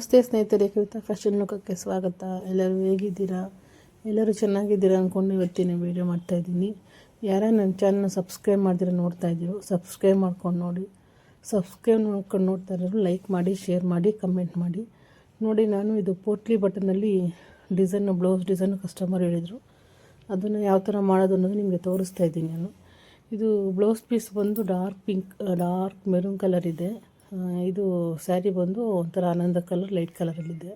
ನಮಸ್ತೆ ಸ್ನೇಹಿತರೆ, ಕವಿತಾ ಫ್ಯಾಷನ್ ಲೋಕಕ್ಕೆ ಸ್ವಾಗತ. ಎಲ್ಲರೂ ಹೇಗಿದ್ದೀರಾ? ಎಲ್ಲರೂ ಚೆನ್ನಾಗಿದ್ದೀರಾ ಅಂದ್ಕೊಂಡು ಇವತ್ತಿನ ವೀಡಿಯೋ ಮಾಡ್ತಾಯಿದ್ದೀನಿ ಯಾರೇ ನನ್ನ ಚಾನಲ್ನ ಸಬ್ಸ್ಕ್ರೈಬ್ ಮಾಡಿದ್ರೆ ನೋಡ್ತಾ ಇದ್ದೀರೋ ಸಬ್ಸ್ಕ್ರೈಬ್ ಮಾಡ್ಕೊಂಡು ನೋಡಿ. ಸಬ್ಸ್ಕ್ರೈಬ್ ಮಾಡ್ಕೊಂಡು ನೋಡ್ತಾ ಇರೋರು ಲೈಕ್ ಮಾಡಿ ಶೇರ್ ಮಾಡಿ ಕಮೆಂಟ್ ಮಾಡಿ. ನೋಡಿ, ನಾನು ಇದು ಪೋಟ್ಲಿ ಬಟನಲ್ಲಿ ಡಿಸೈನು ಬ್ಲೌಸ್ ಡಿಸೈನು ಕಸ್ಟಮರ್ ಹೇಳಿದರು. ಅದನ್ನು ಯಾವ ಥರ ಮಾಡೋದು ಅನ್ನೋದು ನಿಮಗೆ ತೋರಿಸ್ತಾ ಇದ್ದೀನಿ ನಾನು. ಇದು ಬ್ಲೌಸ್ ಪೀಸ್ ಬಂದು dark pink dark maroon colour ಇದೆ. ಇದು ಸ್ಯಾರಿ ಬಂದು ಒಂಥರ ಆನಂದ ಕಲರ್, ಲೈಟ್ ಕಲರಲ್ಲಿದೆ.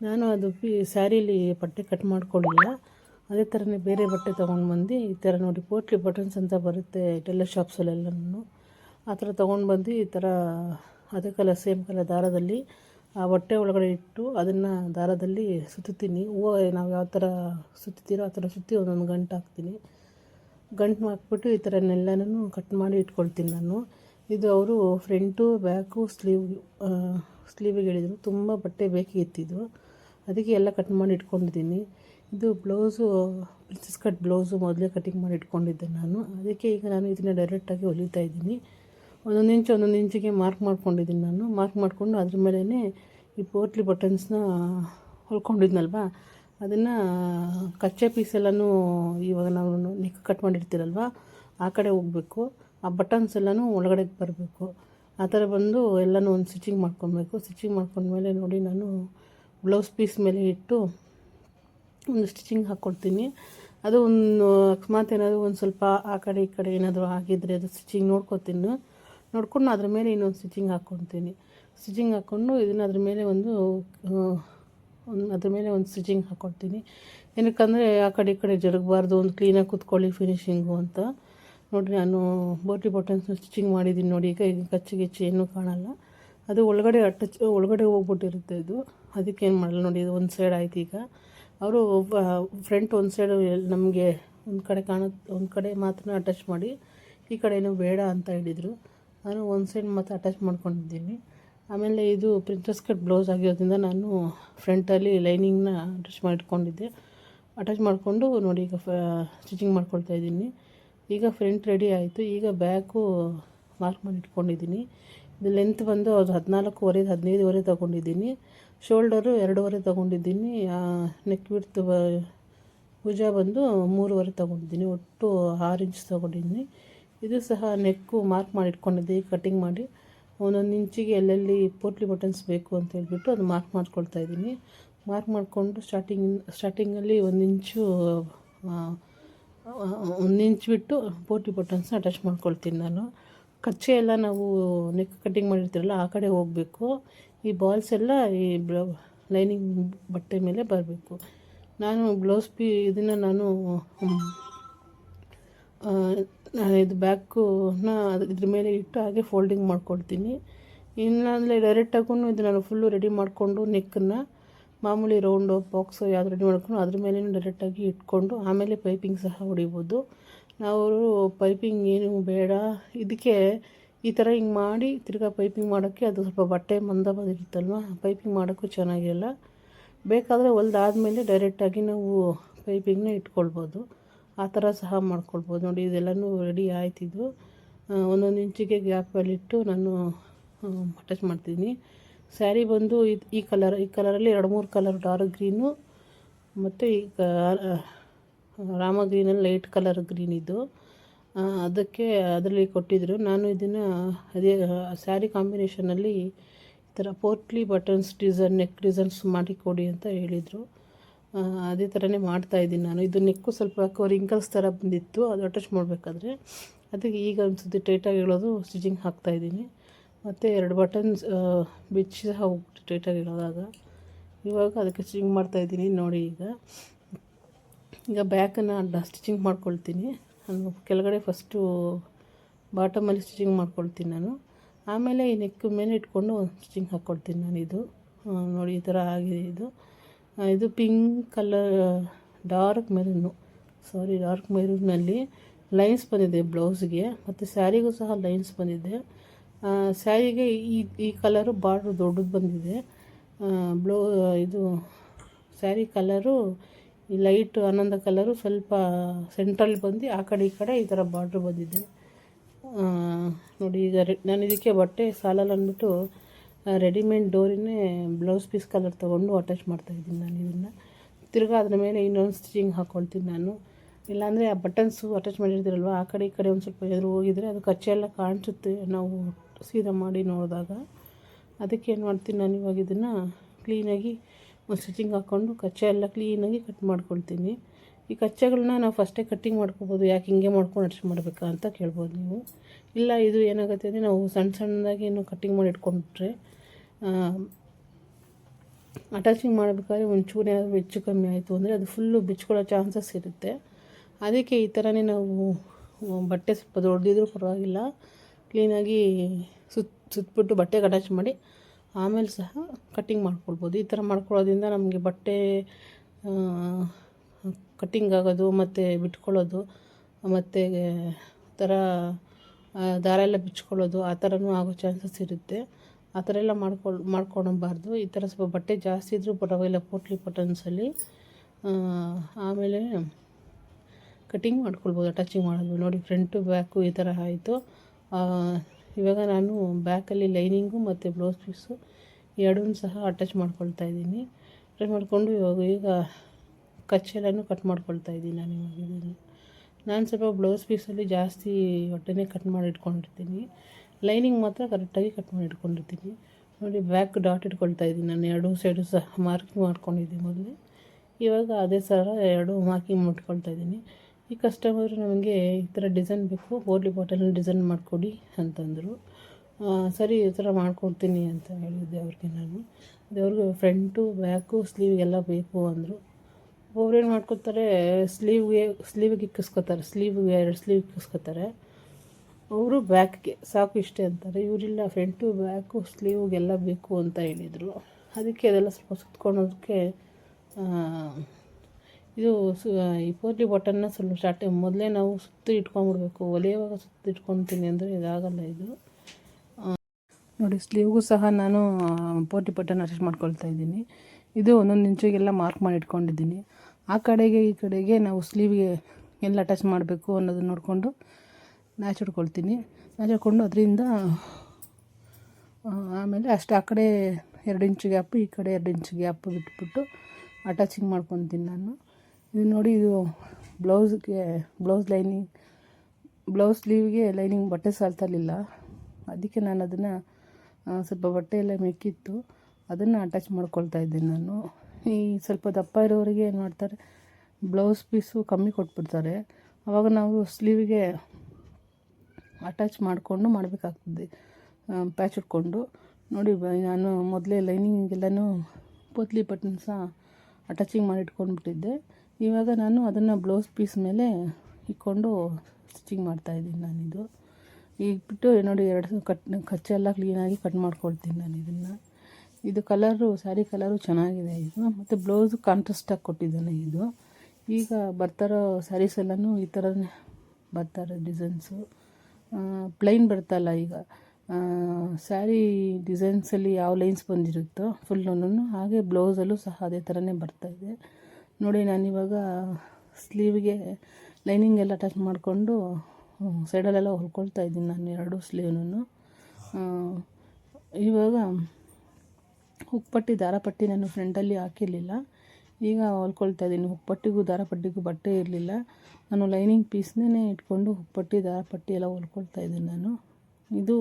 ನಾನು ಅದು ಪಿ, ಸ್ಯಾರೀಲಿ ಬಟ್ಟೆ ಕಟ್ ಮಾಡ್ಕೊಳ್ಳಿಲ್ಲ. ಅದೇ ಥರನೇ ಬೇರೆ ಬಟ್ಟೆ ತೊಗೊಂಡು ಬಂದು, ಈ ಥರ ನೋಡಿ, ಪೋಟ್ಲಿ ಬಟನ್ಸ್ ಅಂತ ಬರುತ್ತೆ ಟೆಲ್ಲರ್ ಶಾಪ್ಸಲ್ಲೆಲ್ಲನೂ. ಆ ಥರ ತೊಗೊಂಡು ಬಂದು ಈ ಥರ ಅದೇ ಕಲರ್, ಸೇಮ್ ಕಲರ್ ದಾರದಲ್ಲಿ, ಆ ಬಟ್ಟೆ ಒಳಗಡೆ ಇಟ್ಟು ಅದನ್ನು ದಾರದಲ್ಲಿ ಸುತ್ತುತ್ತೀನಿ ಹೂವು ನಾವು ಯಾವ ಥರ ಸುತ್ತೀರೋ ಆ ಥರ ಸುತ್ತಿ ಒಂದೊಂದು ಗಂಟು ಹಾಕ್ತೀನಿ. ಗಂಟು ಹಾಕ್ಬಿಟ್ಟು ಈ ಥರನೆಲ್ಲನೂ ಕಟ್ ಮಾಡಿ ಇಟ್ಕೊಳ್ತೀನಿ ನಾನು. ಇದು ಅವರು ಫ್ರಂಟು ಬ್ಯಾಕು ಸ್ಲೀವ್ ಸ್ಲೀವಿಗೆ ಹೇಳಿದರು. ತುಂಬ ಬಟ್ಟೆ ಬೇಕಿತ್ತಿದ್ದು ಅದಕ್ಕೆ ಎಲ್ಲ ಕಟ್ ಮಾಡಿ ಇಟ್ಕೊಂಡಿದ್ದೀನಿ. ಇದು ಬ್ಲೌಸು ಪ್ರಿನ್ಸಸ್ ಕಟ್ ಬ್ಲೌಸು ಮೊದಲೇ ಕಟಿಂಗ್ ಮಾಡಿ ಇಟ್ಕೊಂಡಿದ್ದೆ ನಾನು. ಅದಕ್ಕೆ ಈಗ ನಾನು ಇದನ್ನು ಡೈರೆಕ್ಟಾಗಿ ಹೊಲಿತಾ ಇದ್ದೀನಿ. ಒಂದೊಂದು ಇಂಚು ಒಂದೊಂದು ಇಂಚಿಗೆ ಮಾರ್ಕ್ ಮಾಡ್ಕೊಂಡಿದ್ದೀನಿ ನಾನು. ಮಾರ್ಕ್ ಮಾಡಿಕೊಂಡು ಅದ್ರ ಮೇಲೇ ಈ ಪೋಟ್ಲಿ ಬಟನ್ಸ್ನ ಹೊಲ್ಕೊಂಡಿದ್ನಲ್ವಾ? ಅದನ್ನು ಕಚ್ಚೆ ಪೀಸೆಲ್ಲನೂ ಇವಾಗ ನಾವು ನೆಕ್ ಕಟ್ ಮಾಡಿರ್ತೀರಲ್ವ ಆ ಕಡೆ ಹೋಗಬೇಕು. ಆ ಬಟನ್ಸ್ ಎಲ್ಲನೂ ಒಳಗಡೆಗೆ ಬರಬೇಕು. ಆ ಥರ ಬಂದು ಎಲ್ಲನೂ ಒಂದು ಸ್ಟಿಚಿಂಗ್ ಮಾಡ್ಕೊಬೇಕು. ಸ್ಟಿಚಿಂಗ್ ಮಾಡ್ಕೊಂಡ್ಮೇಲೆ ನೋಡಿ ನಾನು ಬ್ಲೌಸ್ ಪೀಸ್ ಮೇಲೆ ಇಟ್ಟು ಒಂದು ಸ್ಟಿಚಿಂಗ್ ಹಾಕ್ಕೊಡ್ತೀನಿ ಅದು ಒಂದು ಅಕಸ್ಮಾತ್ ಏನಾದರೂ ಒಂದು ಸ್ವಲ್ಪ ಆ ಕಡೆ ಈ ಕಡೆ ಏನಾದರೂ ಆಗಿದ್ದರೆ ಅದು ಸ್ಟಿಚಿಂಗ್ ನೋಡ್ಕೊತೀನಿ. ನೋಡ್ಕೊಂಡು ಅದ್ರ ಮೇಲೆ ಇನ್ನೊಂದು ಸ್ಟಿಚಿಂಗ್ ಹಾಕ್ಕೊತೀನಿ ಸ್ಟಿಚಿಂಗ್ ಹಾಕ್ಕೊಂಡು ಇದನ್ನು ಅದ್ರ ಮೇಲೆ ಒಂದು ಒಂದು, ಅದ್ರ ಮೇಲೆ ಒಂದು ಸ್ಟಿಚಿಂಗ್ ಹಾಕ್ಕೊಳ್ತೀನಿ ಏನಕ್ಕಂದರೆ ಆ ಕಡೆ ಈ ಕಡೆ ಜರುಗಬಾರ್ದು, ಒಂದು ಕ್ಲೀನಾಗಿ ಕೂತ್ಕೊಳ್ಳಿ ಫಿನಿಶಿಂಗು ಅಂತ. ನೋಡಿರಿ, ನಾನು ಬೋಟಿ ಬಟನ್ಸ್ನ ಸ್ಟಿಚಿಂಗ್ ಮಾಡಿದ್ದೀನಿ ನೋಡಿ, ಈಗ ಈಗ ಕಚ್ಚಿ ಗಿಚ್ಚಿ ಏನೂ ಕಾಣಲ್ಲ. ಅದು ಒಳಗಡೆ ಅಟಚ್ ಒಳಗಡೆ ಹೋಗ್ಬಿಟ್ಟಿರುತ್ತೆ ಇದು. ಅದಕ್ಕೆ ಏನು ಮಾಡಲ್ಲ ನೋಡಿ, ಇದು ಒಂದು ಸೈಡ್ ಆಯ್ತು ಈಗ. ಅವರು ಫ್ರಂಟ್ ಒಂದು ಸೈಡು ನಮಗೆ ಒಂದು ಕಡೆ ಕಾಣುತ್ತೆ ಒಂದು ಕಡೆ ಮಾತ್ರ ಅಟ್ಯಾಚ್ ಮಾಡಿ, ಈ ಕಡೆ ಕಡೆನೂ ಬೇಡ ಅಂತ ಹೇಳಿದರು. ನಾನು ಒಂದು ಸೈಡ್ ಮಾತ್ರ ಅಟ್ಯಾಚ್ ಮಾಡ್ಕೊಂಡಿದ್ದೀನಿ. ಆಮೇಲೆ ಇದು ಪ್ರಿನ್ಸಸ್ ಕಟ್ ಬ್ಲೌಸ್ ಆಗಿರೋದ್ರಿಂದ ನಾನು ಫ್ರಂಟಲ್ಲಿ ಲೈನಿಂಗ್ನ ಅಟ್ಯಾಚ್ ಮಾಡಿಟ್ಕೊಂಡಿದ್ದೆ. ಅಟ್ಯಾಚ್ ಮಾಡಿಕೊಂಡು ನೋಡಿ ಈಗ ಸ್ಟಿಚಿಂಗ್ ಮಾಡ್ಕೊಳ್ತಾ ಇದ್ದೀನಿ. ಈಗ ಫ್ರಂಟ್ ರೆಡಿ ಆಯಿತು. ಈಗ ಬ್ಯಾಕು ಮಾರ್ಕ್ ಮಾಡಿ ಇಟ್ಕೊಂಡಿದ್ದೀನಿ. ಇದು ಲೆಂತ್ ಬಂದು ಅದು ಹದಿನಾಲ್ಕುವರೆ, ಹದಿನೈದುವರೆ ತೊಗೊಂಡಿದ್ದೀನಿ. ಶೋಲ್ಡರು ಎರಡೂವರೆ ತೊಗೊಂಡಿದ್ದೀನಿ. ನೆಕ್ ವಿಡ್ತ್ ಭುಜ ಬಂದು ಮೂರುವರೆ ತೊಗೊಂಡಿದ್ದೀನಿ. ಒಟ್ಟು ಆರು ಇಂಚ್ ತೊಗೊಂಡಿದ್ದೀನಿ. ಇದು ಸಹ ನೆಕ್ಕು ಮಾರ್ಕ್ ಮಾಡಿ ಇಟ್ಕೊಂಡಿದ್ದೆ. ಕಟಿಂಗ್ ಮಾಡಿ ಒಂದೊಂದು ಇಂಚಿಗೆ ಎಲ್ಲೆಲ್ಲಿ ಪೋಟ್ಲಿ ಬಟನ್ಸ್ ಬೇಕು ಅಂತ ಹೇಳ್ಬಿಟ್ಟು ಅದು ಮಾರ್ಕ್ ಮಾಡ್ಕೊಳ್ತಾ ಇದ್ದೀನಿ. ಮಾರ್ಕ್ ಮಾಡಿಕೊಂಡು ಸ್ಟಾರ್ಟಿಂಗ್ ಸ್ಟಾರ್ಟಿಂಗಲ್ಲಿ ಒಂದು ಇಂಚು ಒಂದು ಇಂಚ್ ಬಿಟ್ಟು ಪೋಟಿ ಬಟನ್ಸ್ನ ಅಟ್ಯಾಚ್ ಮಾಡ್ಕೊಳ್ತೀನಿ ನಾನು. ಕಚ್ಚೆ ಎಲ್ಲ ನಾವು ನೆಕ್ ಕಟ್ಟಿಂಗ್ ಮಾಡಿರ್ತೀರಲ್ಲ, ಆ ಕಡೆ ಹೋಗಬೇಕು. ಈ ಬಾಲ್ಸ್ ಎಲ್ಲ ಈ ಲೈನಿಂಗ್ ಬಟ್ಟೆ ಮೇಲೆ ಬರಬೇಕು. ನಾನು ಬ್ಲೌಸ್ ಪೀ, ಇದನ್ನು ನಾನು ಇದು ಬ್ಯಾಕನ್ನ ಇದ್ರ ಮೇಲೆ ಇಟ್ಟು ಹಾಗೆ ಫೋಲ್ಡಿಂಗ್ ಮಾಡ್ಕೊಳ್ತೀನಿ. ಇಲ್ಲಾಂದರೆ ಡೈರೆಕ್ಟಾಗೂ ಇದು ನಾನು ಫುಲ್ಲು ರೆಡಿ ಮಾಡಿಕೊಂಡು ನೆಕ್ಕನ್ನು ಮಾಮೂಲಿ ರೌಂಡು ಬಾಕ್ಸು ಯಾವ್ದು ರೆಡಿ ಮಾಡ್ಕೊಂಡು ಅದ್ರ ಮೇಲೆ ಡೈರೆಕ್ಟಾಗಿ ಇಟ್ಕೊಂಡು ಆಮೇಲೆ ಪೈಪಿಂಗ್ ಸಹ ಹೊಡಿಬೋದು. ನಾವು ಪೈಪಿಂಗ್ ಏನು ಬೇಡ. ಇದಕ್ಕೆ ಈ ಥರ ಹಿಂಗೆ ಮಾಡಿ ತಿರ್ಗಾ ಪೈಪಿಂಗ್ ಮಾಡೋಕ್ಕೆ ಅದು ಸ್ವಲ್ಪ ಬಟ್ಟೆ ಮಂದ ಬಂದಿರುತ್ತಲ್ವ ಪೈಪಿಂಗ್ ಮಾಡೋಕ್ಕೂ ಚೆನ್ನಾಗಿಲ್ಲ ಬೇಕಾದರೆ ಹೊಲ್ದಾದ್ಮೇಲೆ ಡೈರೆಕ್ಟಾಗಿ ನಾವು ಪೈಪಿಂಗ್ನ ಇಟ್ಕೊಳ್ಬೋದು. ಆ ಥರ ಸಹ ಮಾಡ್ಕೊಳ್ಬೋದು. ನೋಡಿ ಇದೆಲ್ಲನೂ ರೆಡಿ ಆಯ್ತಿದ್ದು. ಒಂದೊಂದು ಇಂಚಿಗೆ ಗ್ಯಾಪಲ್ಲಿಟ್ಟು ನಾನು ಅಟ್ಯಾಚ್ ಮಾಡ್ತೀನಿ. ಸ್ಯಾರಿ ಬಂದು ಈ ಕಲರ್, ಈ ಕಲರಲ್ಲಿ ಎರಡು ಮೂರು ಕಲರ್ ಡಾರ್ಕ್ ಗ್ರೀನು ಮತ್ತು ಈ ರಾಮ ಗ್ರೀನಲ್ಲಿ ಲೈಟ್ ಕಲರ್ ಗ್ರೀನ್ ಇದು. ಅದಕ್ಕೆ ಅದರಲ್ಲಿ ಕೊಟ್ಟಿದ್ದರು ನಾನು ಇದನ್ನು ಅದೇ ಸ್ಯಾರಿ ಕಾಂಬಿನೇಷನಲ್ಲಿ ಈ ಥರ ಪೋರ್ಟ್ಲಿ ಬಟನ್ಸ್, ಡಿಸೈನ್, ನೆಕ್ ಡಿಸೈನ್ಸ್ ಮಾಡಿ ಕೊಡಿ ಅಂತ ಹೇಳಿದರು. ಅದೇ ಥರನೇ ಮಾಡ್ತಾಯಿದ್ದೀನಿ ನಾನು. ಇದು ನೆಕ್ಕು ಸ್ವಲ್ಪ ರಿಂಕಲ್ಸ್ ಥರ ಬಂದಿತ್ತು. ಅದು ಅಟ್ಯಾಚ್ ಮಾಡಬೇಕಾದ್ರೆ. ಅದಕ್ಕೆ ಈಗ ಅನ್ಸುತ್ತೆ ಟೈಟಾಗಿ ಹೇಳೋದು, ಸ್ಟಿಚಿಂಗ್ ಹಾಕ್ತಾಯಿದ್ದೀನಿ ಮತ್ತು ಎರಡು ಬಟನ್ಸ್ ಬಿಚ್ಚಿ ಸಹ ಹೋಗ್ಬಿಟ್ಟು ಹೇಳೋದಾಗ ಇವಾಗ ಅದಕ್ಕೆ ಸ್ಟಿಚಿಂಗ್ ಮಾಡ್ತಾಯಿದ್ದೀನಿ ನೋಡಿ ಈಗ. ಈಗ ಬ್ಯಾಕನ್ನು ಸ್ಟಿಚಿಂಗ್ ಮಾಡ್ಕೊಳ್ತೀನಿ. ನಾನು ಕೆಳಗಡೆ ಫಸ್ಟು ಬಾಟಮಲ್ಲಿ ಸ್ಟಿಚಿಂಗ್ ಮಾಡ್ಕೊಳ್ತೀನಿ ನಾನು. ಆಮೇಲೆ ಈ ನೆಕ್ ಮೇಲೆ ಇಟ್ಕೊಂಡು ಒಂದು ಸ್ಟಿಚಿಂಗ್ ಹಾಕ್ಕೊಳ್ತೀನಿ ನಾನು ಇದು. ನೋಡಿ ಈ ಥರ ಆಗಿದೆ ಇದು. ಇದು pink colour dark maroon sari dark ಮೆರೂನಲ್ಲಿ lines ಬಂದಿದೆ ಬ್ಲೌಸ್ಗೆ ಮತ್ತು ಸ್ಯಾರಿಗೂ ಸಹ ಲೈನ್ಸ್ ಬಂದಿದೆ. ಸ್ಯಾರಿಗೆ ಈ ಈ ಕಲರು ಬಾರ್ಡ್ರ್ ದೊಡ್ಡದು ಬಂದಿದೆ. ಬ್ಲೌ, ಇದು, ಸ್ಯಾರಿ ಕಲರು, ಈ ಲೈಟ್ ಆನಂದ ಕಲರು ಸ್ವಲ್ಪ ಸೆಂಟ್ರಲ್ಲಿ ಬಂದು, ಆ ಕಡೆ ಈ ಕಡೆ ಈ ಥರ ಬಾರ್ಡ್ರ್ ಬಂದಿದೆ. ನೋಡಿ, ಈಗ ರೆ, ನಾನು ಇದಕ್ಕೆ ಬಟ್ಟೆ ಸಾಲಲ್ಲಿ ಅಂದ್ಬಿಟ್ಟು ರೆಡಿಮೇಡ್ ಡೋರಿನೇ ಬ್ಲೌಸ್ ಪೀಸ್ ಕಲರ್ ತೊಗೊಂಡು ಅಟ್ಯಾಚ್ ಮಾಡ್ತಾಯಿದ್ದೀನಿ ನಾನು ಇದನ್ನು. ತಿರ್ಗಿ ಅದ್ರ ಮೇಲೆ ಇನ್ನೊಂದು ಸ್ಟಿಚಿಂಗ್ ಹಾಕ್ಕೊಳ್ತೀನಿ ನಾನು. ಇಲ್ಲಾಂದರೆ ಆ ಬಟನ್ಸು ಅಟ್ಯಾಚ್ ಮಾಡಿರ್ತೀರಲ್ವ, ಆ ಕಡೆ ಈ ಕಡೆ ಒಂದು ಸ್ವಲ್ಪ ಎದುರು ಹೋಗಿದರೆ ಅದು ಕಚ್ಚೆ ಎಲ್ಲ ಕಾಣಿಸುತ್ತೆ. ನಾವು ಸೀದಾ ಮಾಡಿ ನೋಡಿದಾಗ ಅದಕ್ಕೆ ಏನು ಮಾಡ್ತೀನಿ ನಾನು ಇವಾಗ ಇದನ್ನು ಕ್ಲೀನಾಗಿ ಒಂದು ಸ್ಟಿಚಿಂಗ್ ಹಾಕ್ಕೊಂಡು ಕಚ್ಚೆ ಎಲ್ಲ ಕ್ಲೀನಾಗಿ ಕಟ್ ಮಾಡ್ಕೊಳ್ತೀನಿ. ಈ ಕಚ್ಚೆಗಳನ್ನ ನಾವು ಫಸ್ಟೇ ಕಟ್ಟಿಂಗ್ ಮಾಡ್ಕೊಬೋದು. ಯಾಕೆ ಹಿಂಗೆ ಮಾಡ್ಕೊಂಡು ಅಟ್ಯಾಚ್ ಮಾಡಬೇಕಾ ಅಂತ ಕೇಳ್ಬೋದು ನೀವು. ಇಲ್ಲ, ಇದು ಏನಾಗುತ್ತೆ ಅಂದರೆ ನಾವು ಸಣ್ಣ ಸಣ್ಣದಾಗಿ ಏನು ಕಟ್ಟಿಂಗ್ ಮಾಡಿ ಇಟ್ಕೊಂಡ್ಬಿಟ್ರೆ ಅಟ್ಯಾಚಿಂಗ್ ಮಾಡಬೇಕಾದ್ರೆ ಒಂಚೂರು ಏನಾದರೂ ಹೆಚ್ಚು ಕಮ್ಮಿ ಆಯಿತು ಅಂದರೆ ಅದು ಫುಲ್ಲು ಬಿಚ್ಕೊಳ್ಳೋ ಚಾನ್ಸಸ್ ಇರುತ್ತೆ. ಅದಕ್ಕೆ ಈ ಥರನೇ ನಾವು ಬಟ್ಟೆ ಸ್ವಲ್ಪ ದೊಡ್ಡದಿದ್ರೂ ಪರವಾಗಿಲ್ಲ. ಕ್ಲೀನಾಗಿ ಸುತ್ತ ಸುತ್ತಬಿಟ್ಟು ಬಟ್ಟೆಗೆ ಅಟ್ಯಾಚ್ ಮಾಡಿ ಆಮೇಲೆ ಸಹ ಕಟ್ಟಿಂಗ್ ಮಾಡ್ಕೊಳ್ಬೋದು. ಈ ಥರ ಮಾಡ್ಕೊಳ್ಳೋದ್ರಿಂದ ನಮಗೆ ಬಟ್ಟೆ ಕಟ್ಟಿಂಗ್ ಆಗೋದು ಮತ್ತು ಬಿಟ್ಕೊಳ್ಳೋದು, ಮತ್ತು ಥರ ದಾರ ಎಲ್ಲ ಬಿಚ್ಕೊಳ್ಳೋದು, ಆ ಥರನೂ ಆಗೋ ಚಾನ್ಸಸ್ ಇರುತ್ತೆ. ಆ ಥರ ಎಲ್ಲ ಮಾಡ್ಕೊಳ್, ಮಾಡ್ಕೊಳಬಾರ್ದು. ಈ ಥರ ಸ್ವಲ್ಪ ಬಟ್ಟೆ ಜಾಸ್ತಿ ಇದ್ದರೂ ಪರವಾಗಿಲ್ಲ ಪೋಟ್ಲಿ ಬಟನ್ಸಲ್ಲಿ ಆಮೇಲೆ ಕಟ್ಟಿಂಗ್ ಮಾಡ್ಕೊಳ್ಬೋದು ಅಟ್ಯಾಚಿಂಗ್ ಮಾಡೋದು. ನೋಡಿ, ಫ್ರಂಟು, ಬ್ಯಾಕು ಈ ಥರ ಆಯಿತು. ಇವಾಗ ನಾನು ಬ್ಯಾಕಲ್ಲಿ ಲೈನಿಂಗು ಮತ್ತು ಬ್ಲೌಸ್ ಪೀಸು ಎರಡೂ ಸಹ ಅಟ್ಯಾಚ್ ಮಾಡ್ಕೊಳ್ತಾ ಇದ್ದೀನಿ. ಅಟ್ಯಾಚ್ ಮಾಡಿಕೊಂಡು ಇವಾಗ ಈಗ ಕಚ್ಚೆಲ್ಲನೂ ಕಟ್ ಮಾಡ್ಕೊಳ್ತಾ ಇದ್ದೀನಿ ನಾನು ಇವಾಗ ಇದನ್ನು. ನಾನು ಸ್ವಲ್ಪ ಬ್ಲೌಸ್ ಪೀಸಲ್ಲಿ ಜಾಸ್ತಿ ಹೊಟ್ಟೆನೇ ಕಟ್ ಮಾಡಿ ಇಟ್ಕೊಂಡಿರ್ತೀನಿ ಲೈನಿಂಗ್ ಮಾತ್ರ ಕರೆಕ್ಟಾಗಿ ಕಟ್ ಮಾಡಿ ಇಟ್ಕೊಂಡಿರ್ತೀನಿ ನೋಡಿ ಬ್ಯಾಕ್ ಡಾಟ್ ಇಟ್ಕೊಳ್ತಾ ಇದ್ದೀನಿ ನಾನು. ಎರಡೂ ಸೈಡು ಸಹ ಮಾರ್ಕಿಂಗ್ ಮಾಡ್ಕೊಂಡಿದ್ದೀನಿ ಮೊದಲೇ. ಇವಾಗ ಅದೇ ಥರ ಎರಡು ಮಾರ್ಕಿಂಗ್ ಮಾಡ್ಕೊಳ್ತಾ ಇದ್ದೀನಿ. ಈ ಕಸ್ಟಮರು ನಮಗೆ ಈ ಥರ ಡಿಸೈನ್ ಬೇಕು ಹೋರ್ಲಿ ಬಾಟಲ್ ಡಿಸೈನ್ ಮಾಡಿಕೊಡಿ ಅಂತಂದರು. ಸರಿ, ಈ ಥರ ಮಾಡ್ಕೊಡ್ತೀನಿ ಅಂತ ಹೇಳಿದ್ದೆ ಅವ್ರಿಗೆ ನಾನು. ಅವ್ರಿಗೆ ಫ್ರಂಟು ಬ್ಯಾಕು ಸ್ಲೀವಿಗೆಲ್ಲ ಬೇಕು ಅಂದರು. ಒಬ್ಬೊಬ್ರು ಏನು ಮಾಡ್ಕೊತಾರೆ ಸ್ಲೀವ್ಗೆ ಸ್ಲೀವ್ಗೆ ಇಕ್ಕಿಸ್ಕೊತಾರೆ ಸ್ಲೀವ್ಗೆ ಎರಡು ಸ್ಲೀವ್ ಇಕ್ಕಿಸ್ಕೊತಾರೆ. ಅವರು ಬ್ಯಾಕ್ಗೆ ಸಾಕು ಇಷ್ಟೇ ಅಂತಾರೆ. ಇವರಿಲ್ಲ ಫ್ರಂಟು ಬ್ಯಾಕು ಸ್ಲೀವ್ಗೆಲ್ಲ ಬೇಕು ಅಂತ ಹೇಳಿದರು. ಅದಕ್ಕೆ ಅದೆಲ್ಲ ಸ್ವಲ್ಪ ಸುತ್ಕೊಳೋದಕ್ಕೆ ಇದು ಸು ಈ ಪೋಟ್ಲಿ ಬಟನ್ನ ಸ್ವಲ್ಪ ಸ್ಟಾರ್ಟ್, ಮೊದಲೇ ನಾವು ಸುತ್ತಿ ಇಟ್ಕೊಂಡ್ಬಿಡ್ಬೇಕು. ಒಲೆಯುವಾಗ ಸುತ್ತಿ ಇಟ್ಕೊತೀನಿ ಅಂದರೆ ಇದಾಗಲ್ಲ ಇದು. ನೋಡಿ, ಸ್ಲೀವ್ಗೂ ಸಹ ನಾನು ಪೋರ್ಟಿ ಬಟನ್ ಅಡ್ಜಸ್ಟ್ ಮಾಡ್ಕೊಳ್ತಾ ಇದ್ದೀನಿ. ಇದು ಒಂದೊಂದು ಇಂಚಿಗೆಲ್ಲ ಮಾರ್ಕ್ ಮಾಡಿ ಇಟ್ಕೊಂಡಿದ್ದೀನಿ. ಆ ಕಡೆಗೆ, ಈ ಕಡೆಗೆ ನಾವು ಸ್ಲೀವ್ಗೆ ಎಲ್ಲ ಅಟ್ಯಾಚ್ ಮಾಡಬೇಕು ಅನ್ನೋದನ್ನ ನೋಡಿಕೊಂಡು ಮ್ಯಾಚ್ ಹಿಡ್ಕೊಳ್ತೀನಿ ಮ್ಯಾಚ್ ಹಿಡ್ಕೊಂಡು ಅದರಿಂದ ಆಮೇಲೆ ಅಷ್ಟು ಆ ಕಡೆ ಎರಡು ಇಂಚು ಗ್ಯಾಪ್, ಈ ಕಡೆ ಎರಡು ಇಂಚು ಗ್ಯಾಪ್ ಬಿಟ್ಬಿಟ್ಟು ಅಟ್ಯಾಚಿಂಗ್ ಮಾಡ್ಕೊತೀನಿ ನಾನು. ಇದು ನೋಡಿ, ಇದು ಬ್ಲೌಸ್ಗೆ, ಬ್ಲೌಸ್ ಲೈನಿಂಗ್, ಬ್ಲೌಸ್ ಸ್ಲೀವ್ಗೆ ಲೈನಿಂಗ್ ಬಟ್ಟೆ ಸಾಲ್ತಲಿಲ್ಲ ಅದಕ್ಕೆ ನಾನು ಅದನ್ನು ಸ್ವಲ್ಪ ಬಟ್ಟೆ ಎಲ್ಲ ಮೆಕ್ಕಿತ್ತು ಅದನ್ನು ಅಟ್ಯಾಚ್ ಮಾಡ್ಕೊಳ್ತಾ ಇದ್ದೀನಿ ನಾನು. ಈ ಸ್ವಲ್ಪ ದಪ್ಪ ಇರೋರಿಗೆ ಏನು ಮಾಡ್ತಾರೆ, ಬ್ಲೌಸ್ ಪೀಸು ಕಮ್ಮಿ ಕೊಟ್ಬಿಡ್ತಾರೆ. ಆವಾಗ ನಾವು ಸ್ಲೀವ್ಗೆ ಅಟ್ಯಾಚ್ ಮಾಡಿಕೊಂಡು ಮಾಡಬೇಕಾಗ್ತದೆ. ಪ್ಯಾಚ್ ಇಟ್ಕೊಂಡು. ನೋಡಿ ನಾನು ಮೊದಲೇ ಲೈನಿಂಗೆಲ್ಲನೂ ಪೋತ್ಲಿ ಬಟನ್ ಸಹ ಅಟ್ಯಾಚಿಂಗ್ ಮಾಡಿ ಇಟ್ಕೊಂಡ್ಬಿಟ್ಟಿದ್ದೆ. ಇವಾಗ ನಾನು ಅದನ್ನು ಬ್ಲೌಸ್ ಪೀಸ್ ಮೇಲೆ ಇಕ್ಕೊಂಡು ಸ್ಟಿಚಿಂಗ್ ಮಾಡ್ತಾಯಿದ್ದೀನಿ ನಾನಿದು. ಈಗ ಬಿಟ್ಟು ನೋಡಿ ಎರಡು ಕಟ್ ಕಚ್ಚೆಲ್ಲ ಕ್ಲೀನಾಗಿ ಕಟ್ ಮಾಡ್ಕೊಳ್ತೀನಿ ನಾನು ಇದನ್ನು. ಇದು ಕಲರು ಸ್ಯಾರಿ ಕಲರು ಚೆನ್ನಾಗಿದೆ ಇದು. ಮತ್ತು ಬ್ಲೌಸು ಕಾಂಟ್ರಾಸ್ಟಾಗಿ ಕೊಟ್ಟಿದ್ದಾನೆ ಇದು. ಈಗ ಬರ್ತಾರೋ ಸ್ಯಾರೀಸ್ ಈ ಥರನೇ ಬರ್ತಾರೆ ಡಿಸೈನ್ಸು ಪ್ಲೈನ್ ಬರ್ತಲ್ಲ ಈಗ. ಸ್ಯಾರಿ ಡಿಸೈನ್ಸಲ್ಲಿ ಯಾವ ಲೈನ್ಸ್ ಬಂದಿರುತ್ತೋ ಫುಲ್ಲೂ ಹಾಗೆ ಬ್ಲೌಸಲ್ಲೂ ಸಹ ಅದೇ ಥರನೇ ಬರ್ತಾಯಿದೆ ನೋಡಿ ನಾನಿವಾಗ ಸ್ಲೀವ್ಗೆ ಲೈನಿಂಗ್ ಎಲ್ಲ ಅಟ್ಯಾಚ್ ಮಾಡಿಕೊಂಡು ಸೈಡಲ್ಲೆಲ್ಲ ಹೊಲ್ಕೊಳ್ತಾ ಇದ್ದೀನಿ ನಾನು ಎರಡು ಸ್ಲೀವ್ನೂ ಇವಾಗ ಹುಕ್ಪಟ್ಟಿ ದಾರಪಟ್ಟಿ ನಾನು ಫ್ರಂಟಲ್ಲಿ ಹಾಕಿರಲಿಲ್ಲ. ಈಗ ಹೊಲ್ಕೊಳ್ತಾ ಇದ್ದೀನಿ. ಹುಕ್ಪಟ್ಟಿಗೂ ದಾರಪಟ್ಟಿಗೂ ಬಟ್ಟೆ ಇರಲಿಲ್ಲ. ನಾನು ಲೈನಿಂಗ್ ಪೀಸ್ನೇ ಇಟ್ಕೊಂಡು ಹುಕ್ಪಟ್ಟಿ ದಾರಪಟ್ಟಿ ಎಲ್ಲ ಹೊಲ್ಕೊಳ್ತಾ ಇದ್ದೀನಿ ನಾನು. ಇದು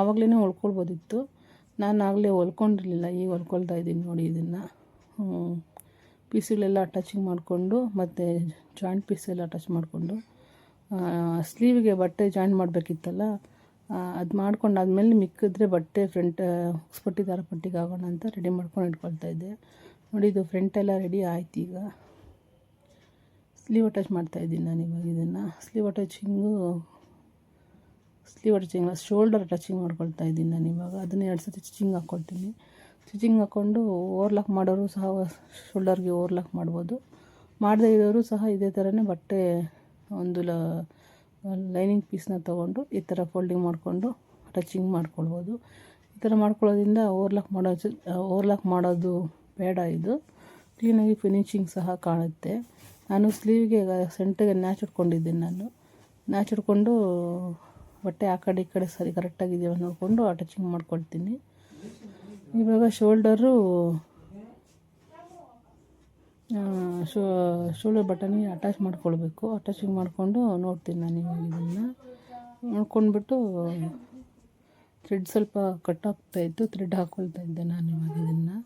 ಆವಾಗಲೇ ಹೊಲ್ಕೊಳ್ಬೋದಿತ್ತು. ನಾನು ಆಗಲೇ ಹೊಲ್ಕೊಂಡಿರಲಿಲ್ಲ. ಈಗ ಹೊಲ್ಕೊಳ್ತಾ ಇದ್ದೀನಿ ನೋಡಿ ಇದನ್ನು. ಪೀಸುಗಳೆಲ್ಲ ಅಟ್ಯಾಚಿಂಗ್ ಮಾಡಿಕೊಂಡು, ಮತ್ತು ಜಾಯಿಂಟ್ ಪೀಸೆಲ್ಲ ಅಟ್ಯಾಚ್ ಮಾಡಿಕೊಂಡು ಸ್ಲೀವ್ಗೆ ಬಟ್ಟೆ ಜಾಯಿಂಟ್ ಮಾಡಬೇಕಿತ್ತಲ್ಲ ಅದು ಮಾಡ್ಕೊಂಡು ಆದಮೇಲೆ ಮಿಕ್ಕಿದ್ರೆ ಬಟ್ಟೆ ಫ್ರಂಟ್ ಹೊಸ್ಪಟ್ಟಿ ದಾರ ಪಟ್ಟಿಗೆ ಆಗೋಣ ಅಂತ ರೆಡಿ ಮಾಡ್ಕೊಂಡು ಇಟ್ಕೊಳ್ತಾ ಇದ್ದೆ. ನೋಡಿ, ಇದು ಫ್ರಂಟೆಲ್ಲ ರೆಡಿ ಆಯ್ತು ಈಗ. ಸ್ಲೀವ್ ಅಟ್ಯಾಚ್ ಮಾಡ್ತಾಯಿದ್ದೀನಿ ನಾನು ಇವಾಗ ಇದನ್ನು. Sleeve attaching sleeve attaching shoulder attaching ಮಾಡ್ಕೊಳ್ತಾ ಇದ್ದೀನಿ ನಾನು ಇವಾಗ. ಅದನ್ನು ಎರಡು ಸತಿ ಸ್ಟಿಚಿಂಗ್ ಹಾಕ್ಕೊಳ್ತೀನಿ. ಸ್ಟಿಚಿಂಗ್ ಹಾಕ್ಕೊಂಡು ಓವರ್ಲಾಕ್ ಮಾಡೋರು ಸಹ ಶೋಲ್ಡರ್ಗೆ ಓವರ್ಲಾಕ್ ಮಾಡ್ಬೋದು. ಮಾಡದೇ ಇರೋರು ಸಹ ಇದೇ ಥರನೇ ಬಟ್ಟೆ ಒಂದು ಲ, ಲೈನಿಂಗ್ ಪೀಸ್ನ ತೊಗೊಂಡು ಈ ಥರ ಫೋಲ್ಡಿಂಗ್ ಮಾಡಿಕೊಂಡು ಟಚಿಂಗ್ ಮಾಡ್ಕೊಳ್ಬೋದು. ಈ ಥರ ಮಾಡ್ಕೊಳ್ಳೋದ್ರಿಂದ ಓವರ್ಲಾಕ್ ಮಾಡೋ ಓವರ್ಲಾಕ್ ಮಾಡೋದು ಬೇಡ ಇದು. ಕ್ಲೀನಾಗಿ ಫಿನಿಶಿಂಗ್ ಸಹ ಕಾಣುತ್ತೆ. ನಾನು ಸ್ಲೀವ್ಗೆ ಸೆಂಟಿಗೆ ನ್ಯಾಚ್ ಹಿಡ್ಕೊಂಡಿದ್ದೀನಿ ನಾನು. ನ್ಯಾಚ್ ಹಿಡ್ಕೊಂಡು ಬಟ್ಟೆ ಆ ಕಡೆ ಈ ಕಡೆ ಸರಿ ಕರೆಕ್ಟಾಗಿದೆಯೋ ನೋಡಿಕೊಂಡು ಆ ಟಚಿಂಗ್ ಮಾಡ್ಕೊಳ್ತೀನಿ. ಇವಾಗ ಶೋಲ್ಡರು ಶೋ, ಶೋಲ್ಡರ್ ಬಟನಿಗೆ ಅಟ್ಯಾಚ್ ಮಾಡ್ಕೊಳ್ಬೇಕು. ಅಟ್ಯಾಚಿಂಗ್ ಮಾಡಿಕೊಂಡು ನೋಡ್ತೀನಿ ನಾನು ಇವಾಗ ಇದನ್ನು. ನೋಡ್ಕೊಂಡ್ಬಿಟ್ಟು ಥ್ರೆಡ್ ಸ್ವಲ್ಪ ಕಟ್ ಆಗ್ತಾ ಇತ್ತು ಥ್ರೆಡ್ ಹಾಕ್ಕೊಳ್ತಾ ಇದ್ದೆ ನಾನು ಇವಾಗ ಇದನ್ನು.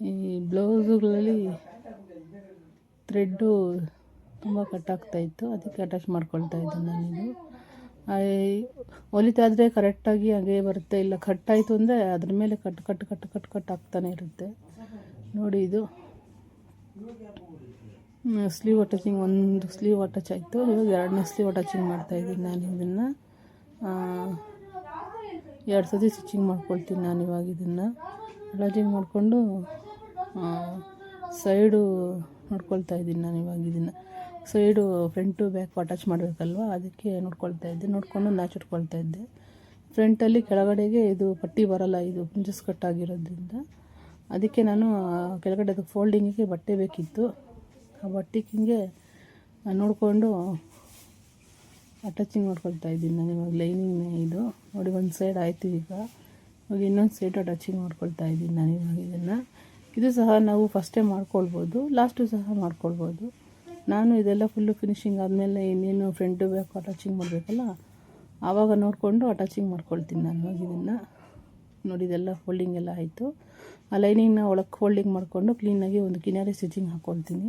ಈ ಬ್ಲೌಸುಗಳಲ್ಲಿ ಥ್ರೆಡ್ಡು ತುಂಬ ಕಟ್ ಆಗ್ತಾಯಿತ್ತು ಅದಕ್ಕೆ ಅಟ್ಯಾಚ್ ಮಾಡ್ಕೊಳ್ತಾ ಇದ್ದೆ ನಾನಿದು ಹೊಲಿತಾದರೆ ಕರೆಕ್ಟಾಗಿ ಹಾಗೆ ಬರುತ್ತೆ, ಇಲ್ಲ ಕಟ್ಟಾಯಿತು ಅಂದರೆ ಅದ್ರ ಮೇಲೆ cut cut cut cut cut ಆಗ್ತಾನೆ ಇರುತ್ತೆ. ನೋಡಿ ಇದು. ಸ್ಲೀವ್ ಅಟಚಿಂಗ್ ಒಂದು ಸ್ಲೀವ್ ಅಟಚ್ ಆಯಿತು. ಇವಾಗ ಎರಡನೇ ಸ್ಲೀವ್ ಅಟ್ಯಾಚಿಂಗ್ ಮಾಡ್ತಾಯಿದ್ದೀನಿ ನಾನು ಇದನ್ನು. ಎರಡು ಸತಿ ಸ್ಟಿಚಿಂಗ್ ಮಾಡ್ಕೊಳ್ತೀನಿ ನಾನು ಇವಾಗ ಇದನ್ನು. ಅಟ್ಯಾಚಿಂಗ್ ಮಾಡಿಕೊಂಡು ಸೈಡು ನೋಡ್ಕೊಳ್ತಾ ಇದ್ದೀನಿ ನಾನು ಇವಾಗ ಇದನ್ನು. ಸೈಡು ಫ್ರಂಟು ಬ್ಯಾಕ್ ಅಟ್ಯಾಚ್ ಮಾಡಬೇಕಲ್ವ? ಅದಕ್ಕೆ ನೋಡ್ಕೊಳ್ತಾ ಇದ್ದೆ. ನೋಡಿಕೊಂಡು ನಾಚಿಟ್ಕೊಳ್ತಾ ಇದ್ದೆ. ಫ್ರಂಟಲ್ಲಿ ಕೆಳಗಡೆಗೆ ಇದು ಪಟ್ಟಿ ಬರಲ್ಲ, ಇದು ಪ್ರಿಂಸಸ್ ಕಟ್ ಆಗಿರೋದ್ರಿಂದ. ಅದಕ್ಕೆ ನಾನು ಕೆಳಗಡೆ ಅದು ಫೋಲ್ಡಿಂಗಿಗೆ ಬಟ್ಟೆ ಬೇಕಿತ್ತು. ಆ ಬಟ್ಟೆಗೆ ನೋಡಿಕೊಂಡು ಅಟ್ಯಾಚಿಂಗ್ ಮಾಡ್ಕೊಳ್ತಾ ಇದ್ದೀನಿ ನಾನು ಇವಾಗ ಲೈನಿಂಗ್ ಇದು. ನೋಡಿ, ಒಂದು ಸೈಡ್ ಆಯಿತು ಈಗ. ಇವಾಗ ಇನ್ನೊಂದು ಸೈಡ್ ಅಟ್ಯಾಚಿಂಗ್ ಮಾಡ್ಕೊಳ್ತಾ ಇದ್ದೀನಿ ನಾನು ಇವಾಗ ಇದನ್ನು. ಇದು ಸಹ ನಾವು ಫಸ್ಟೇ ಮಾಡ್ಕೊಳ್ಬೋದು ಲಾಸ್ಟು ಸಹ ಮಾಡ್ಕೊಳ್ಬೋದು. ನಾನು ಇದೆಲ್ಲ ಫುಲ್ಲು ಫಿನಿಶಿಂಗ್ ಆದಮೇಲೆ ಇನ್ನೇನು ಫ್ರೆಂಡು ಬೇಕು ಅಟ್ಯಾಚಿಂಗ್ ಮಾಡಬೇಕಲ್ಲ, ಆವಾಗ ನೋಡಿಕೊಂಡು ಅಟ್ಯಾಚಿಂಗ್ ಮಾಡ್ಕೊಳ್ತೀನಿ ನಾನು ಇದನ್ನು. ನೋಡಿ, ಇದೆಲ್ಲ ಫೋಲ್ಡಿಂಗ್ ಎಲ್ಲ ಆಯಿತು. ಆ ಲೈನಿಂಗ್ನ ಒಳಗೆ ಫೋಲ್ಡಿಂಗ್ ಮಾಡಿಕೊಂಡು ಕ್ಲೀನಾಗಿ ಒಂದು ಕಿನಾರಿ ಸ್ಟಿಚಿಂಗ್ ಹಾಕ್ಕೊಳ್ತೀನಿ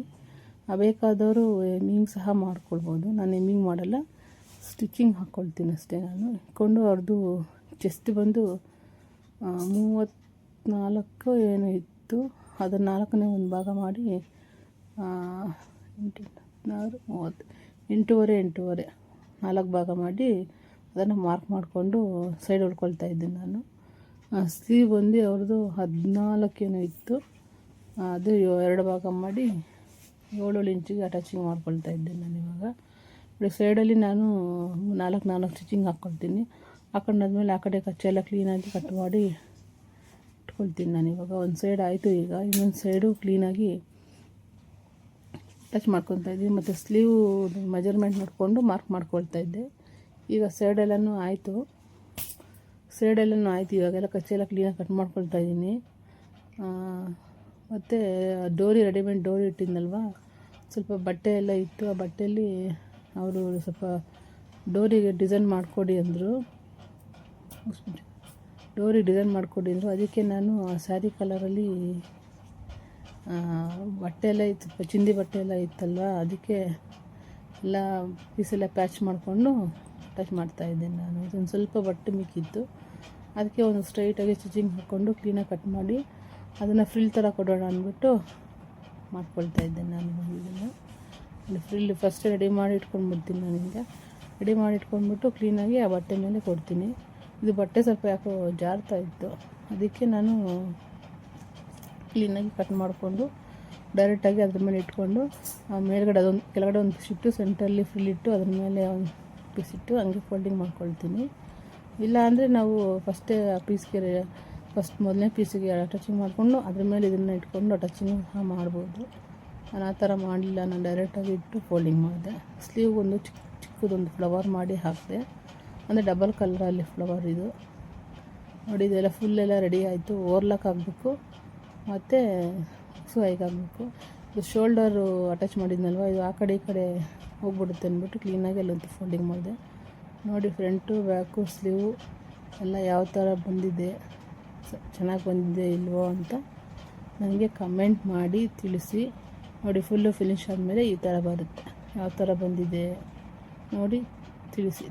ಬೇಕಾದವರು ಎಮ್ಮಿಂಗ್ ಸಹ ಮಾಡ್ಕೊಳ್ಬೋದು. ನಾನು ಎಮ್ಮಿಂಗ್ ಮಾಡಲ್ಲ ಸ್ಟಿಚಿಂಗ್ ಹಾಕ್ಕೊಳ್ತೀನಿ ಅಷ್ಟೇ ನಾನು. ಇಟ್ಕೊಂಡು ಅವ್ರದ್ದು ಚೆಸ್ಟ್ ಬಂದು ಮೂವತ್ತ್ನಾಲ್ಕು ಏನು ಇತ್ತು. ಅದನ್ನು ನಾಲ್ಕನೇ ಒಂದು ಭಾಗ ಮಾಡಿ ಎಂಟು ಹದಿನಾರು ಮೂವತ್ತು. ಎಂಟೂವರೆ ಎಂಟೂವರೆ. ನಾಲ್ಕು ಭಾಗ ಮಾಡಿ ಅದನ್ನು ಮಾರ್ಕ್ ಮಾಡಿಕೊಂಡು ಸೈಡ್ ಹೊಡ್ಕೊಳ್ತಾ ಇದ್ದೀನಿ ನಾನು. ಸ್ಲೀವ್ ಬಂದು ಅವ್ರದ್ದು ಹದಿನಾಲ್ಕೇನೋ ಇತ್ತು. ಅದು ಎರಡು ಭಾಗ ಮಾಡಿ ಏಳೇಳು ಇಂಚಿಗೆ ಅಟ್ಯಾಚಿಂಗ್ ಮಾಡ್ಕೊಳ್ತಾ ಇದ್ದೀನಿ ನಾನು ಇವಾಗ. ನೋಡಿ ಸೈಡಲ್ಲಿ ನಾನು ನಾಲ್ಕು ನಾಲ್ಕು ಸ್ಟಿಚಿಂಗ್ ಹಾಕ್ಕೊಳ್ತೀನಿ. ಹಾಕೊಂಡಾದ್ಮೇಲೆ ಆ ಕಡೆ ಕಚ್ಚೆಲ್ಲ ಕ್ಲೀನಾಗಿ ಕಟ್ ಮಾಡಿ ಇಟ್ಕೊಳ್ತೀನಿ ನಾನು ಇವಾಗ. ಒಂದು ಸೈಡ್ ಆಯಿತು ಈಗ, ಇನ್ನೊಂದು ಸೈಡು ಕ್ಲೀನಾಗಿ ಟಚ್ ಮಾಡ್ಕೊತಾ ಇದ್ದೀನಿ. ಮತ್ತು ಸ್ಲೀವ್ ಮೆಜರ್ಮೆಂಟ್ ನೋಡಿಕೊಂಡು ಮಾರ್ಕ್ ಮಾಡ್ಕೊಳ್ತಾ ಇದ್ದೆ. ಈಗ ಸೈಡೆಲ್ಲನೂ ಆಯಿತು. ಸೈಡೆಲ್ಲನೂ ಆಯಿತು. ಇವಾಗೆಲ್ಲ ಕಚ್ಚೆಲ್ಲ ಕ್ಲೀನಾಗಿ ಕಟ್ ಮಾಡ್ಕೊಳ್ತಾ ಇದ್ದೀನಿ. ಮತ್ತು ಡೋರಿ ರೆಡಿಮೇಡ್ ಡೋರಿ ಇಟ್ಟಿದ್ನಲ್ವ? ಸ್ವಲ್ಪ ಬಟ್ಟೆ ಎಲ್ಲ ಇತ್ತು. ಆ ಬಟ್ಟೆಯಲ್ಲಿ ಅವರು ಸ್ವಲ್ಪ ಡೋರಿಗೆ ಡಿಸೈನ್ ಮಾಡಿಕೊಡಿ ಅಂದರು. ಡೋರಿ ಡಿಸೈನ್ ಮಾಡಿಕೊಡಿ ಅಂದರು. ಅದಕ್ಕೆ ನಾನು ಆ ಸ್ಯಾರಿ ಕಲರಲ್ಲಿ ಬಟ್ಟೆ ಎಲ್ಲ ಇತ್ತು ಚಿಂದಿ ಬಟ್ಟೆ ಎಲ್ಲ ಇತ್ತಲ್ವ? ಅದಕ್ಕೆ ಎಲ್ಲ ಪೀಸೆಲ್ಲ ಪ್ಯಾಚ್ ಮಾಡಿಕೊಂಡು ಟಚ್ ಮಾಡ್ತಾಯಿದ್ದೆ ನಾನು. ಇದೊಂದು ಸ್ವಲ್ಪ ಬಟ್ಟೆ ಮಿಕ್ಕಿತ್ತು ಅದಕ್ಕೆ ಒಂದು ಸ್ಟ್ರೈಟಾಗಿ ಸ್ಟಿಚಿಂಗ್ ಹಾಕ್ಕೊಂಡು ಕ್ಲೀನಾಗಿ ಕಟ್ ಮಾಡಿ ಅದನ್ನು ಫ್ರಿಲ್ ಥರ ಕೊಡೋಣ ಅಂದ್ಬಿಟ್ಟು ಮಾಡ್ಕೊಳ್ತಾ ಇದ್ದೆ ನಾನು ಇದನ್ನು ಫ್ರಿಲ್ ಫಸ್ಟ್ ರೆಡಿ ಮಾಡಿ ಇಟ್ಕೊಂಡ್ಬಿಡ್ತೀನಿ ನನಗೆ ರೆಡಿ ಮಾಡಿ ಇಟ್ಕೊಂಡ್ಬಿಟ್ಟು ಕ್ಲೀನಾಗಿ ಆ ಬಟ್ಟೆ ಮೇಲೆ ಕೊಡ್ತೀನಿ. ಇದು ಬಟ್ಟೆ ಸ್ವಲ್ಪ ಯಾಕೋ ಜಾರ್ತಾ ಇತ್ತು. ಅದಕ್ಕೆ ನಾನು ಕ್ಲೀನಾಗಿ ಕಟ್ ಮಾಡಿಕೊಂಡು ಡೈರೆಕ್ಟಾಗಿ ಅದ್ರ ಮೇಲೆ ಇಟ್ಕೊಂಡು ಮೇಲ್ಗಡೆ ಅದೊಂದು, ಕೆಳಗಡೆ ಒಂದು ಪೀಸ್ ಇಟ್ಟು ಸೆಂಟ್ರಲ್ಲಿ ಇಟ್ಟು ಅದ್ರ ಮೇಲೆ ಒಂದು ಪೀಸ್ ಇಟ್ಟು ಹಂಗೆ ಫೋಲ್ಡಿಂಗ್ ಮಾಡ್ಕೊಳ್ತೀನಿ. ಇಲ್ಲ ಅಂದರೆ ನಾವು ಫಸ್ಟೇ ಆ ಪೀಸ್ಗೆ ಫಸ್ಟ್ ಮೊದಲನೇ ಪೀಸಿಗೆ ಅಟ್ಯಾಚಿಂಗ್ ಮಾಡಿಕೊಂಡು ಅದ್ರ ಮೇಲೆ ಇದನ್ನು ಇಟ್ಕೊಂಡು ಅಟ್ಯಾಚಿಂಗ್ ಸಹ ಮಾಡ್ಬೋದು. ನಾನು ಆ ಥರ ಮಾಡಲಿಲ್ಲ, ನಾನು ಡೈರೆಕ್ಟಾಗಿ ಇಟ್ಟು ಫೋಲ್ಡಿಂಗ್ ಮಾಡಿದೆ. ಸ್ಲೀವ್ ಒಂದು ಚಿಕ್ಕ ಚಿಕ್ಕದೊಂದು ಫ್ಲವರ್ ಮಾಡಿ ಹಾಕಿದೆ. ಅಂದರೆ ಡಬಲ್ ಕಲರಲ್ಲಿ ಫ್ಲವರ್ ಇದು. ನೋಡಿ, ಇದೆಲ್ಲ ಫುಲ್ಲೆಲ್ಲ ರೆಡಿ ಆಯಿತು. ಓರ್ಲಾಕ್ ಆಗಬೇಕು ಮತ್ತು ಸೊ ಆಗಬೇಕು ಇದು ಶೋಲ್ಡರು ಅಟ್ಯಾಚ್ ಮಾಡಿದ್ನಲ್ವ? ಇದು ಆ ಕಡೆ ಈ ಕಡೆ ಹೋಗ್ಬಿಡುತ್ತೆ ಅಂದ್ಬಿಟ್ಟು ಕ್ಲೀನಾಗಿ ಅಲ್ಲಂತೂ ಫೋಲ್ಡಿಂಗ್ ಮಾಡಿದೆ. ನೋಡಿ ಫ್ರಂಟು ಬ್ಯಾಕು ಸ್ಲೀವು ಎಲ್ಲ ಯಾವ ಥರ ಬಂದಿದೆ ಚೆನ್ನಾಗಿ ಬಂದಿದೆ ಇಲ್ವೋ ಅಂತ ನನಗೆ ಕಮೆಂಟ್ ಮಾಡಿ ತಿಳಿಸಿ. ನೋಡಿ ಫುಲ್ಲು ಫಿನಿಶ್ ಆದಮೇಲೆ ಈ ಥರ ಬರುತ್ತೆ. ಯಾವ ಥರ ಬಂದಿದೆ ನೋಡಿ ತಿಳಿಸಿ.